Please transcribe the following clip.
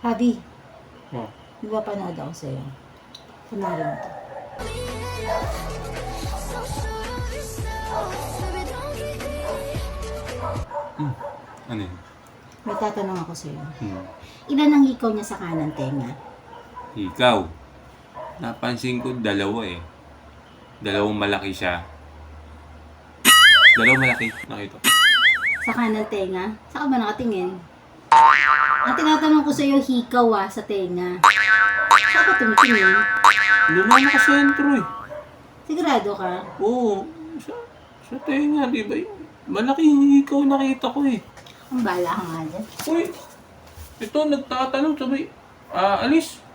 Habi, Oh. di ba panood ako sa'yo? Kunwari mo to. Ano yun? May tatanong ako sa'yo. Hmm. Ilan ang hikaw niya sa kanan tenga? Ikaw. Napansin ko dalawa eh. Dalawang malaki siya. Dalawang malaki. Nakita. ko. Sa kanan tenga? Saan ka ba nakatingin? Tinatanong ko sa'yo, hikaw ah, sa tenga. Saan ka tumitingin? Doon na nakasentro eh. Sigurado ka? Oo. Sa, sa tenga, di ba? Yung Malaki ikaw nakita ko eh. Ang bala ka nga dyan. Uy, ito nagtatanong sabay, ah, alis.